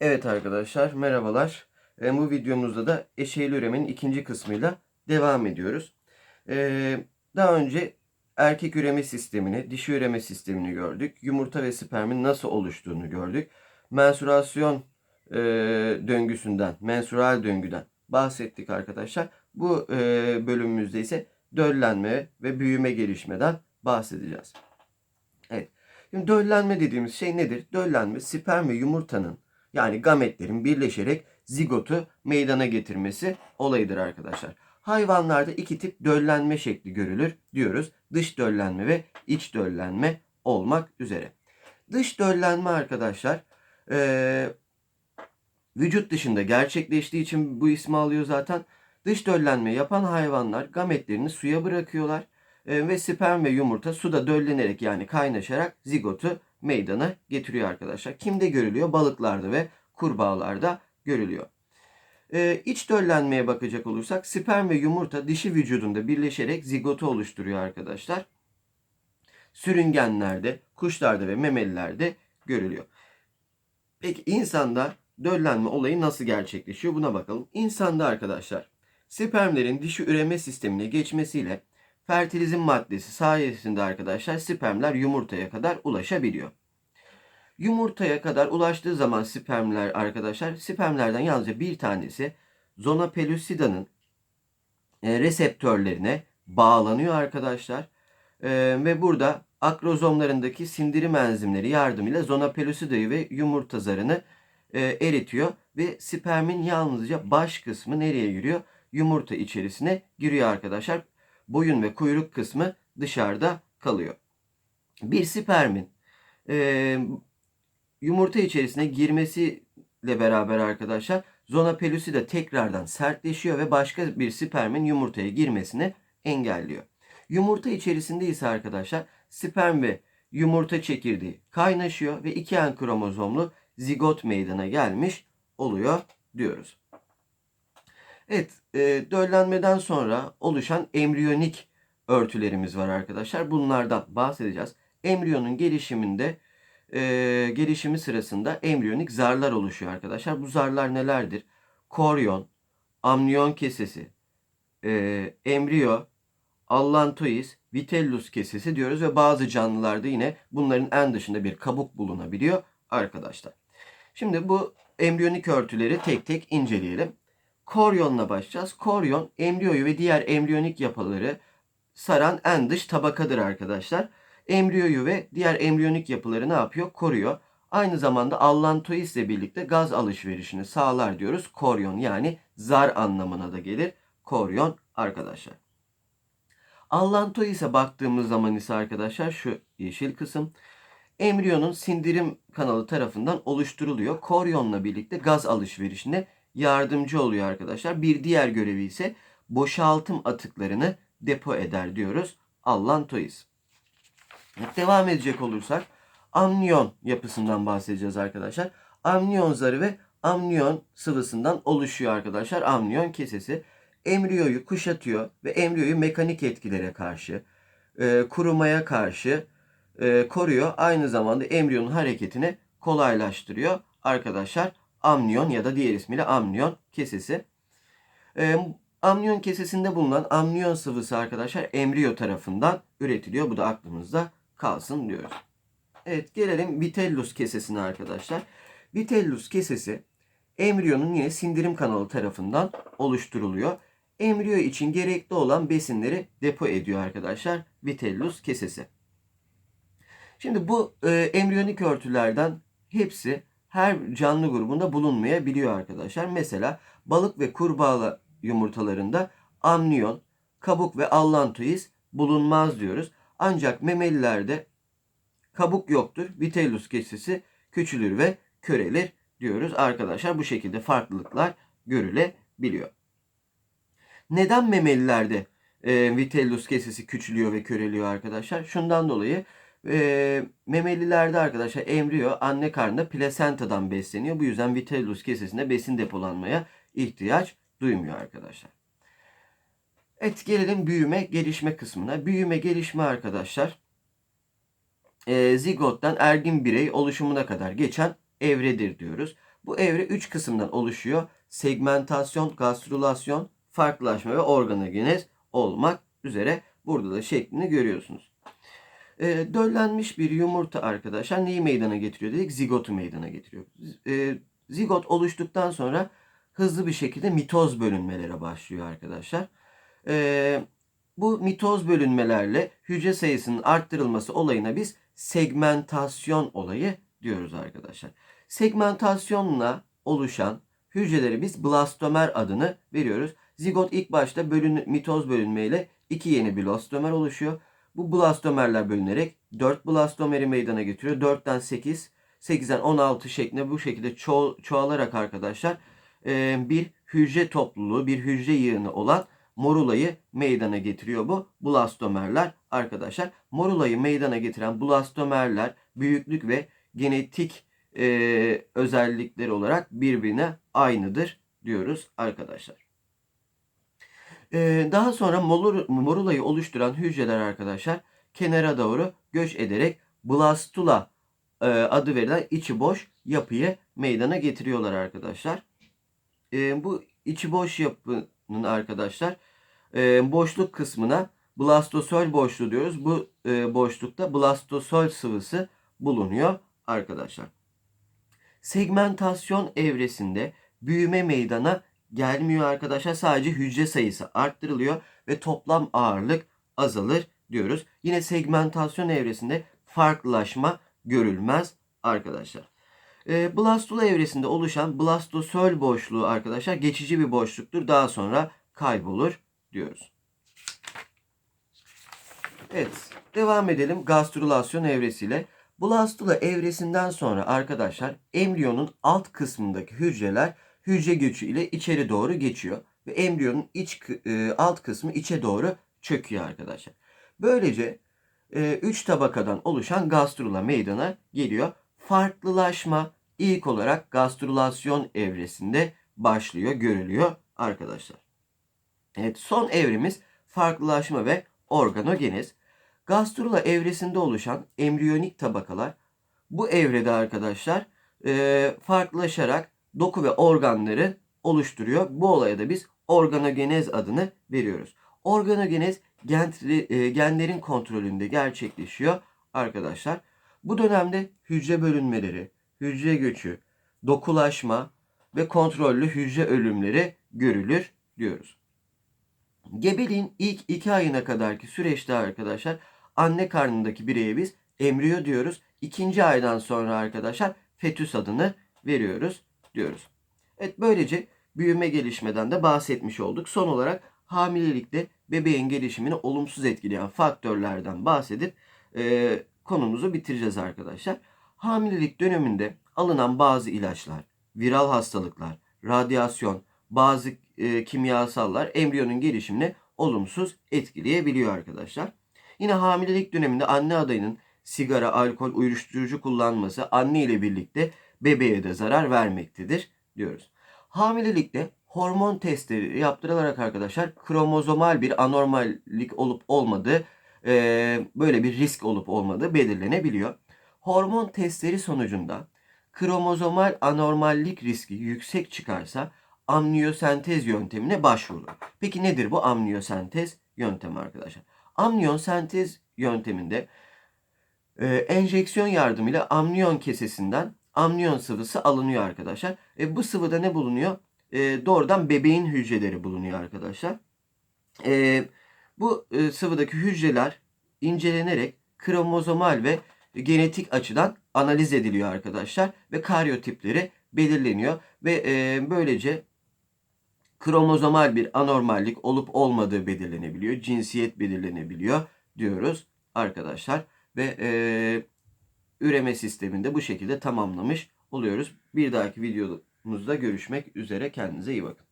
Evet arkadaşlar merhabalar. E, bu videomuzda da eşeğli üremenin ikinci kısmıyla devam ediyoruz. E, daha önce erkek üreme sistemini, dişi üreme sistemini gördük. Yumurta ve spermin nasıl oluştuğunu gördük. Mensürasyon e, döngüsünden, mensural döngüden bahsettik arkadaşlar. Bu e, bölümümüzde ise döllenme ve büyüme gelişmeden bahsedeceğiz. Evet. Şimdi döllenme dediğimiz şey nedir? Döllenme sperm ve yumurtanın yani gametlerin birleşerek zigotu meydana getirmesi olayıdır arkadaşlar. Hayvanlarda iki tip döllenme şekli görülür diyoruz. Dış döllenme ve iç döllenme olmak üzere. Dış döllenme arkadaşlar eee, vücut dışında gerçekleştiği için bu ismi alıyor zaten. Dış döllenme yapan hayvanlar gametlerini suya bırakıyorlar e, ve sperm ve yumurta suda döllenerek yani kaynaşarak zigotu meydana getiriyor arkadaşlar. Kimde görülüyor? Balıklarda ve kurbağalarda görülüyor. E, iç döllenmeye bakacak olursak sperm ve yumurta dişi vücudunda birleşerek zigotu oluşturuyor arkadaşlar. Sürüngenlerde, kuşlarda ve memelilerde görülüyor. Peki insanda döllenme olayı nasıl gerçekleşiyor buna bakalım. İnsanda arkadaşlar spermlerin dişi üreme sistemine geçmesiyle fertilizm maddesi sayesinde arkadaşlar spermler yumurtaya kadar ulaşabiliyor. Yumurtaya kadar ulaştığı zaman spermler arkadaşlar spermlerden yalnızca bir tanesi zona pellucida'nın e, reseptörlerine bağlanıyor arkadaşlar. E, ve burada akrozomlarındaki sindirim enzimleri yardımıyla zona pellucida'yı ve yumurta zarını e, eritiyor ve spermin yalnızca baş kısmı nereye giriyor? Yumurta içerisine giriyor arkadaşlar. Boyun ve kuyruk kısmı dışarıda kalıyor. Bir spermin e, yumurta içerisine girmesiyle beraber arkadaşlar zona pellucida tekrardan sertleşiyor ve başka bir spermin yumurtaya girmesini engelliyor. Yumurta içerisinde ise arkadaşlar sperm ve yumurta çekirdeği kaynaşıyor ve iki en kromozomlu zigot meydana gelmiş oluyor diyoruz. Evet, e, döllenmeden sonra oluşan embriyonik örtülerimiz var arkadaşlar. Bunlardan bahsedeceğiz. Embriyonun gelişiminde e, gelişimi sırasında embriyonik zarlar oluşuyor arkadaşlar. Bu zarlar nelerdir? Koryon, amniyon kesesi, e, embriyo, allantois, vitellus kesesi diyoruz ve bazı canlılarda yine bunların en dışında bir kabuk bulunabiliyor arkadaşlar. Şimdi bu embriyonik örtüleri tek tek inceleyelim. Koryonla başlayacağız. Koryon embriyoyu ve diğer embriyonik yapıları saran en dış tabakadır arkadaşlar. Embriyoyu ve diğer embriyonik yapıları ne yapıyor? Koruyor. Aynı zamanda allantois ile birlikte gaz alışverişini sağlar diyoruz. Koryon yani zar anlamına da gelir. Koryon arkadaşlar. Allantois'e baktığımız zaman ise arkadaşlar şu yeşil kısım embriyonun sindirim kanalı tarafından oluşturuluyor. Koryonla birlikte gaz alışverişine yardımcı oluyor arkadaşlar. Bir diğer görevi ise boşaltım atıklarını depo eder diyoruz. Allantois. Devam edecek olursak amniyon yapısından bahsedeceğiz arkadaşlar. Amniyon zarı ve amniyon sıvısından oluşuyor arkadaşlar. Amniyon kesesi embriyoyu kuşatıyor ve embriyoyu mekanik etkilere karşı, e, kurumaya karşı e, koruyor. Aynı zamanda embriyonun hareketini kolaylaştırıyor arkadaşlar. Amniyon ya da diğer ismiyle amniyon kesesi. E, amniyon kesesinde bulunan amniyon sıvısı arkadaşlar embriyo tarafından üretiliyor. Bu da aklımızda kalsın diyoruz. Evet gelelim vitellus kesesine arkadaşlar. Vitellus kesesi embriyonun yine sindirim kanalı tarafından oluşturuluyor. Embriyo için gerekli olan besinleri depo ediyor arkadaşlar vitellus kesesi. Şimdi bu e, embriyonik örtülerden hepsi her canlı grubunda bulunmayabiliyor arkadaşlar. Mesela balık ve kurbağa yumurtalarında amniyon, kabuk ve allantois bulunmaz diyoruz. Ancak memelilerde kabuk yoktur. Vitellus kesesi küçülür ve körelir diyoruz arkadaşlar. Bu şekilde farklılıklar görülebiliyor. Neden memelilerde e, vitellus kesesi küçülüyor ve köreliyor arkadaşlar? Şundan dolayı e, memelilerde arkadaşlar embriyo anne karnında plasentadan besleniyor. Bu yüzden vitellus kesesinde besin depolanmaya ihtiyaç duymuyor arkadaşlar. Evet gelelim büyüme gelişme kısmına. Büyüme gelişme arkadaşlar e, zigottan ergin birey oluşumuna kadar geçen evredir diyoruz. Bu evre 3 kısımdan oluşuyor. Segmentasyon, gastrülasyon, farklılaşma ve organogenez olmak üzere. Burada da şeklini görüyorsunuz. E, döllenmiş bir yumurta arkadaşlar neyi meydana getiriyor dedik? Zigotu meydana getiriyor. E, zigot oluştuktan sonra hızlı bir şekilde mitoz bölünmelere başlıyor arkadaşlar. E, bu mitoz bölünmelerle hücre sayısının arttırılması olayına biz segmentasyon olayı diyoruz arkadaşlar. Segmentasyonla oluşan hücreleri biz blastomer adını veriyoruz. Zigot ilk başta bölün, mitoz bölünmeyle iki yeni blastomer oluşuyor. Bu blastomerler bölünerek 4 blastomeri meydana getiriyor. 4'ten 8, 8'den 16 şeklinde bu şekilde ço çoğalarak arkadaşlar e, bir hücre topluluğu, bir hücre yığını olan morulayı meydana getiriyor bu blastomerler arkadaşlar. Morulayı meydana getiren blastomerler büyüklük ve genetik e, özellikleri olarak birbirine aynıdır diyoruz arkadaşlar. E, daha sonra morulayı oluşturan hücreler arkadaşlar kenara doğru göç ederek blastula e, adı verilen içi boş yapıyı meydana getiriyorlar arkadaşlar. E, bu içi boş yapının arkadaşlar e, boşluk kısmına blastosol boşluğu diyoruz. Bu e, boşlukta blastosol sıvısı bulunuyor arkadaşlar. Segmentasyon evresinde büyüme meydana gelmiyor arkadaşlar. Sadece hücre sayısı arttırılıyor ve toplam ağırlık azalır diyoruz. Yine segmentasyon evresinde farklılaşma görülmez arkadaşlar. E, blastula evresinde oluşan blastosol boşluğu arkadaşlar geçici bir boşluktur. Daha sonra kaybolur diyoruz. Evet, devam edelim gastrülasyon evresiyle. Blastula evresinden sonra arkadaşlar embriyonun alt kısmındaki hücreler hücre göçü ile içeri doğru geçiyor ve embriyonun iç e, alt kısmı içe doğru çöküyor arkadaşlar. Böylece 3 e, tabakadan oluşan gastrula meydana geliyor. Farklılaşma ilk olarak gastrülasyon evresinde başlıyor, görülüyor arkadaşlar. Evet, son evremiz farklılaşma ve organogenez. Gastrula evresinde oluşan embriyonik tabakalar bu evrede arkadaşlar e, farklılaşarak doku ve organları oluşturuyor. Bu olaya da biz organogenez adını veriyoruz. Organogenez e, genlerin kontrolünde gerçekleşiyor arkadaşlar. Bu dönemde hücre bölünmeleri, hücre göçü, dokulaşma ve kontrollü hücre ölümleri görülür diyoruz. Gebeliğin ilk iki ayına kadarki süreçte arkadaşlar anne karnındaki bireye biz embriyo diyoruz. İkinci aydan sonra arkadaşlar fetüs adını veriyoruz diyoruz. Evet böylece büyüme gelişmeden de bahsetmiş olduk. Son olarak hamilelikte bebeğin gelişimini olumsuz etkileyen faktörlerden bahsedip e, konumuzu bitireceğiz arkadaşlar. Hamilelik döneminde alınan bazı ilaçlar, viral hastalıklar, radyasyon, bazı e, kimyasallar embriyonun gelişimini olumsuz etkileyebiliyor arkadaşlar. Yine hamilelik döneminde anne adayının sigara, alkol, uyuşturucu kullanması anne ile birlikte bebeğe de zarar vermektedir diyoruz. Hamilelikte hormon testleri yaptırılarak arkadaşlar kromozomal bir anormallik olup olmadığı e, böyle bir risk olup olmadığı belirlenebiliyor. Hormon testleri sonucunda kromozomal anormallik riski yüksek çıkarsa amniyosentez yöntemine başvurulur. Peki nedir bu amniyosentez yöntemi arkadaşlar? Amniyosentez yönteminde e, enjeksiyon yardımıyla amniyon kesesinden amniyon sıvısı alınıyor arkadaşlar. E, bu sıvıda ne bulunuyor? E, doğrudan bebeğin hücreleri bulunuyor arkadaşlar. E, bu e, sıvıdaki hücreler incelenerek kromozomal ve genetik açıdan analiz ediliyor arkadaşlar ve karyotipleri belirleniyor ve e, böylece kromozomal bir anormallik olup olmadığı belirlenebiliyor. Cinsiyet belirlenebiliyor diyoruz arkadaşlar ve e, üreme sisteminde bu şekilde tamamlamış oluyoruz. Bir dahaki videomuzda görüşmek üzere. Kendinize iyi bakın.